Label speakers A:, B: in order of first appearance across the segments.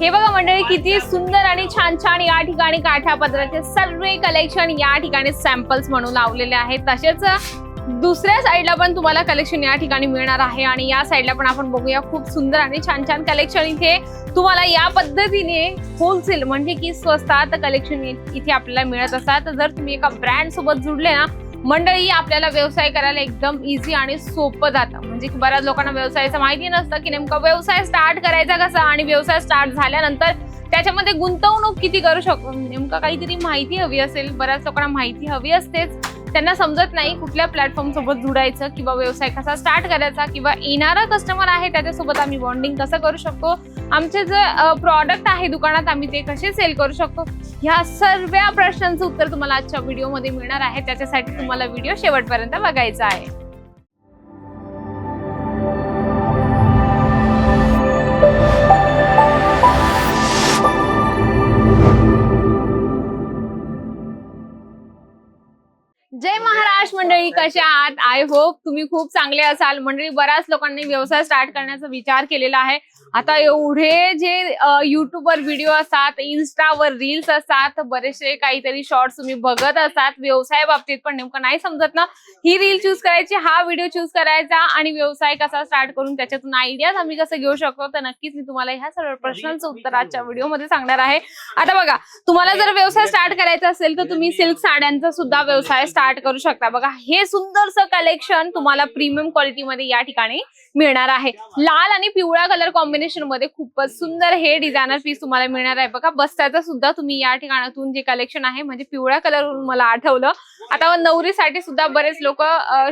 A: हे बघा मंडळी किती सुंदर आणि छान छान या ठिकाणी काठ्या पदराचे सर्व कलेक्शन या ठिकाणी सॅम्पल्स म्हणून लावलेले आहेत. तसेच दुसऱ्या साईडला पण तुम्हाला कलेक्शन या ठिकाणी मिळणार आहे आणि या साईडला पण आपण बघूया खूप सुंदर आणि छान छान कलेक्शन इथे तुम्हाला या पद्धतीने होलसेल म्हणजे की स्वस्तात कलेक्शन इथे आपल्याला मिळत असतात. जर तुम्ही एका ब्रँड सोबत जुडले ना मंडळी आपल्याला व्यवसाय करायला एकदम इझी आणि सोपं जातं. म्हणजे बऱ्याच लोकांना व्यवसायाचं माहिती नसतं की नेमका व्यवसाय स्टार्ट करायचा कसा आणि व्यवसाय स्टार्ट झाल्यानंतर त्याच्यामध्ये गुंतवणूक किती करू शकतो नेमका काहीतरी माहिती हवी असेल बऱ्याच लोकांना माहिती हवी असतेच. त्यांना समजत नाही कुठल्या प्लॅटफॉर्म सोबत जुडायचं किंवा व्यवसाय कसा स्टार्ट करायचा किंवा येणारा कस्टमर आहे त्याच्यासोबत आम्ही बॉन्डिंग कसं करू शकतो. आमचे जे प्रॉडक्ट आहे दुकानात आम्ही ते कसे सेल करू शकतो? ह्या सर्व प्रश्नांचं उत्तर तुम्हाला आजच्या व्हिडिओमध्ये मिळणार आहे. त्याच्यासाठी तुम्हाला व्हिडिओ शेवटपर्यंत बघायचा आहे. मंडळी कशा आहात? आय होप तुम्ही खूप चांगले असाल. मंडळी बऱ्याच लोकांनी व्यवसाय स्टार्ट करण्याचा विचार केलेला आहे. आता एवढे जे युट्यूबवर व्हिडिओ असतात इन्स्टावर रील्स असतात बरेचसे काहीतरी शॉर्ट्स तुम्ही बघत असतात व्यवसाय बाबतीत पण नेमकं नाही समजत ना. ही रील चूज करायची हा व्हिडिओ चूज करायचा आणि व्यवसाय कसा स्टार्ट करून त्याच्यातून आयडियाज आम्ही कसं घेऊ शकतो तर नक्कीच मी तुम्हाला ह्या सर्व प्रश्नांचं उत्तर आजच्या व्हिडिओमध्ये सांगणार आहे. आता बघा तुम्हाला जर व्यवसाय स्टार्ट करायचा असेल तर तुम्ही सिल्क साड्यांचा सुद्धा व्यवसाय स्टार्ट करू शकता. बघा हे सुंदरसं कलेक्शन तुम्हाला प्रीमियम क्वालिटीमध्ये या ठिकाणी मिळणार आहे. लाल आणि पिवळा कलर कॉम्बिनेशनमध्ये खूपच सुंदर हे डिझायनर पीस तुम्हाला मिळणार आहे. बघा बस्त्याचं सुद्धा तुम्ही या ठिकाणातून जे कलेक्शन आहे म्हणजे पिवळ्या कलर मला आठवलं. आता नवरीसाठी सुद्धा बरेच लोक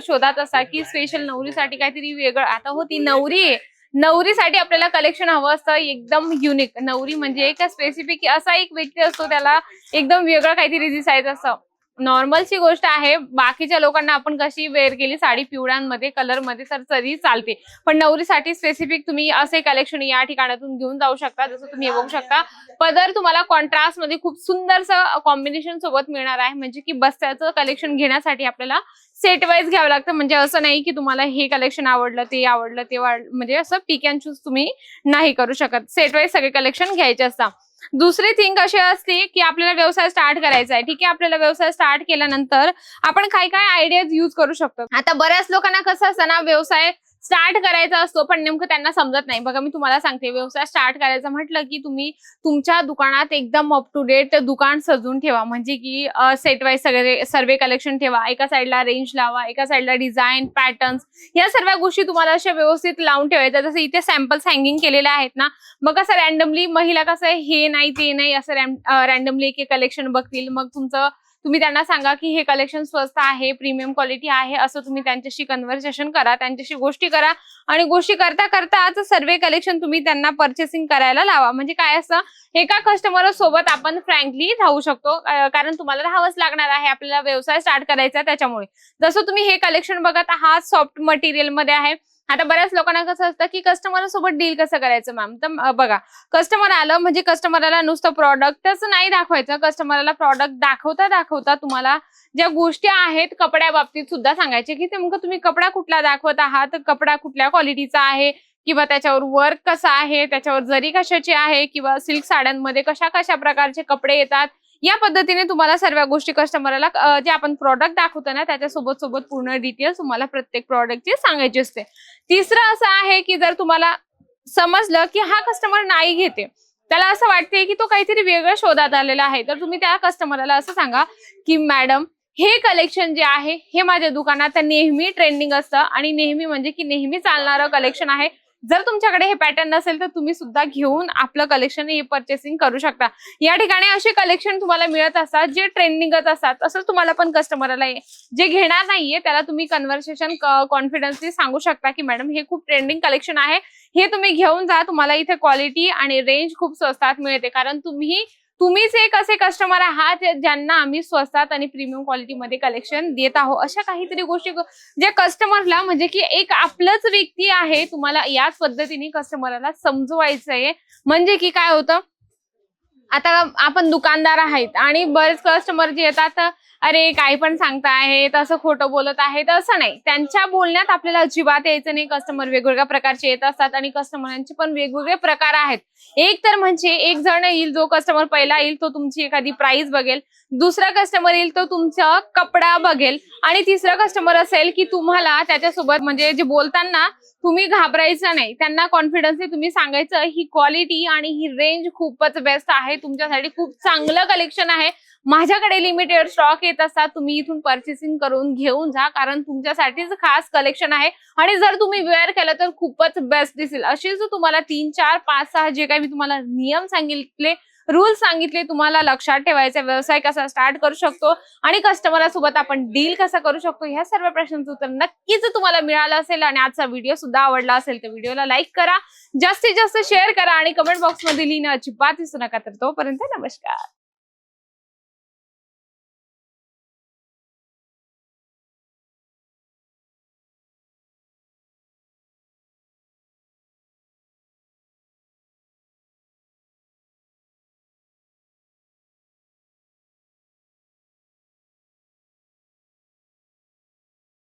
A: शोधात असतात की स्पेशल नवरीसाठी काहीतरी वेगळं. आता हो ती नवरी आहे. नवरीसाठी आपल्याला कलेक्शन हवं असतं एकदम युनिक नवरी म्हणजे एक स्पेसिफिक असा एक व्यक्ती असतो त्याला एकदम वेगळं काहीतरी दिसायचं असतं. नॉर्मलची गोष्ट आहे बाकीच्या लोकांना आपण कशी वेअर केली साडी पिवळ्यांमध्ये कलरमध्ये तर तरी चालते. पण नवरीसाठी स्पेसिफिक तुम्ही असे कलेक्शन या ठिकाणातून घेऊन जाऊ शकता जसं तुम्ही बघू शकता. पदर तुम्हाला कॉन्ट्रास्टमध्ये खूप सुंदरसं कॉम्बिनेशन सोबत मिळणार आहे म्हणजे की बस्त्याचं कलेक्शन घेण्यासाठी आपल्याला सेट वाईज घ्यावं लागतं. म्हणजे असं नाही की तुम्हाला हे कलेक्शन आवडलं ते आवडलं ते म्हणजे असं पिक अँड चूज तुम्ही नाही करू शकत. सेट वाईज सगळे कलेक्शन घ्यायचे असतात. दुसरी थिंग अशी असते की आपल्याला व्यवसाय स्टार्ट करायचा आहे. ठीक आहे आपल्याला व्यवसाय स्टार्ट केल्यानंतर आपण काय काय आयडियाज युज करू शकतो? आता बऱ्याच लोकांना कसं असतं ना व्यवसाय स्टार्ट करायचा असतो पण नेमकं त्यांना समजत नाही. बघा मी तुम्हाला सांगते व्यवसाय स्टार्ट करायचा म्हटलं की तुम्ही तुमच्या दुकानात एकदम अप टू डेट दुकान सजून ठेवा. म्हणजे की सेट वाईज सगळे सर्वे कलेक्शन ठेवा. एका साईडला रेंज लावा एका साईडला डिझाईन पॅटर्न्स या सर्व गोष्टी तुम्हाला अशा व्यवस्थित लावून ठेवायच्या. जसं इथे सॅम्पल्स हँगिंग केलेले आहेत ना मग कसं रॅन्डमली महिला कसं आहे हे नाही ते नाही असं रॅन्डमली एक कलेक्शन बघतील. मग तुमचं तुम्ही त्यांना सांगा की हे कलेक्शन स्वस्त आहे प्रीमियम क्वालिटी आहे असं तुम्ही त्यांच्याशी कन्व्हर्सेशन करा त्यांच्याशी गोष्टी करा आणि गोष्टी करता करता आज सर्वे कलेक्शन तुम्ही त्यांना परचेसिंग करायला लावा. म्हणजे काय असं एका कस्टमर सोबत आपण फ्रँकली राहू शकतो कारण तुम्हाला राहावंच लागणार आहे आपल्याला व्यवसाय स्टार्ट करायचा त्याच्यामुळे. जसं तुम्ही हे कलेक्शन बघत आहात सॉफ्ट मटेरियलमध्ये आहे आता बऱ्याच लोकांना कसं असतं की कस्टमर सोबत डील कसं करायचं मॅम तर बघा कस्टमर आलं म्हणजे कस्टमरला नुसतं प्रॉडक्टच नाही दाखवायचं. कस्टमरला प्रॉडक्ट दाखवता दाखवता तुम्हाला ज्या गोष्टी आहेत कपड्या बाबतीत सुद्धा सांगायचे की नेमकं तुम्ही कपडा कुठला दाखवत आहात? कपडा कुठल्या क्वालिटीचा आहे? किंवा त्याच्यावर वर्क कसं आहे? त्याच्यावर जरी कशाची आहे? किंवा सिल्क साड्यांमध्ये कशा कशा प्रकारचे कपडे येतात? या पद्धतीने तुम्हाला सर्व गोष्टी कस्टमरला जे आपण प्रॉडक्ट दाखवतो ना त्याच्यासोबत सोबत पूर्ण डिटेल्स तुम्हाला प्रत्येक प्रॉडक्टची सांगायची असते. तिसरं असं आहे की जर तुम्हाला समजलं की हा कस्टमर नाही घेते त्याला असं वाटते की तो काहीतरी वेगळं शोधात आलेला आहे. तर तुम्ही त्या कस्टमरला असं सांगा की मॅडम हे कलेक्शन जे आहे हे माझ्या दुकानात नेहमी ट्रेंडिंग असतं आणि नेहमी म्हणजे की नेहमी चालणारं कलेक्शन आहे. जर तुमच्याकडे हे पॅटर्न नसेल तर तुम्ही सुद्धा घेऊन आपलं कलेक्शन हे परचेसिंग करू शकता. या ठिकाणी असे कलेक्शन तुम्हाला मिळत असतात जे ट्रेंडिंगच असतात. तसंच तुम्हाला पण कस्टमरला जे घेणार नाहीये त्याला तुम्ही कन्व्हर्सेशन कॉन्फिडन्सली सांगू शकता की मॅडम हे खूप ट्रेंडिंग कलेक्शन आहे. हे तुम्ही घेऊन जा तुम्हाला इथे क्वालिटी आणि रेंज खूप स्वस्तात मिळते. कारण तुम्ही तुम्हीच एक असे कस्टमर आहात ज्यांना आम्ही स्वस्तात आणि प्रीमियम क्वालिटीमध्ये कलेक्शन देत आहोत. अशा काहीतरी गोष्टी जे कस्टमरला म्हणजे की एक आपलंच व्यक्ती आहे तुम्हाला याच पद्धतीने कस्टमरला समजवायचं आहे म्हणजे की काय होतं? आता आपण दुकानदार आहेत आणि बरेच कस्टमर जे येतात अरे काही पण सांगता आहेत असं खोटं बोलत आहेत असं नाही. त्यांच्या बोलण्यात आपल्याला अजिबात यायचं नाही. कस्टमर वेगवेगळ्या प्रकारचे येत असतात आणि कस्टमरांचे पण वेगवेगळे प्रकार आहेत. एक तर म्हणजे एक जण येईल जो कस्टमर पहिला येईल तो तुमची एखादी प्राइस बघेल. दुसरा कस्टमर येईल तो तुमचा कपडा बघेल. आणि तिसरा कस्टमर असेल की तुम्हाला त्याच्यासोबत म्हणजे जे बोलताना तुम्ही घाबरायचं नाही. त्यांना कॉन्फिडन्सने तुम्ही सांगायचं ही क्वालिटी आणि ही रेंज खूपच बेस्ट आहे. तुमच्यासाठी खूप चांगलं कलेक्शन आहे. माझ्याकडे लिमिटेड स्टॉक येत असतात तुम्ही इथून परचेसिंग करून घेऊन जा कारण तुमच्यासाठीच खास कलेक्शन आहे. आणि जर तुम्ही वेअर केलं तर खूपच बेस्ट दिसेल. असेच तुम्हाला तीन चार पाच सहा जे काही मी तुम्हाला नियम सांगितले रूल सांगितले तुम्हाला लक्षात ठेवायचा व्यवसाय कसा स्टार्ट करू शकतो आणि कस्टमरसोबत आपण डील कसा करू शकतो ह्या सर्व प्रश्नांचं उत्तर नक्कीच तुम्हाला मिळालं असेल आणि आजचा व्हिडिओ सुद्धा आवडला असेल तर व्हिडिओला लाईक करा. जास्तीत जास्त शेअर करा आणि कमेंट बॉक्समध्ये लिहिणं अजिबात दिसू नका. तर तोपर्यंत नमस्कार.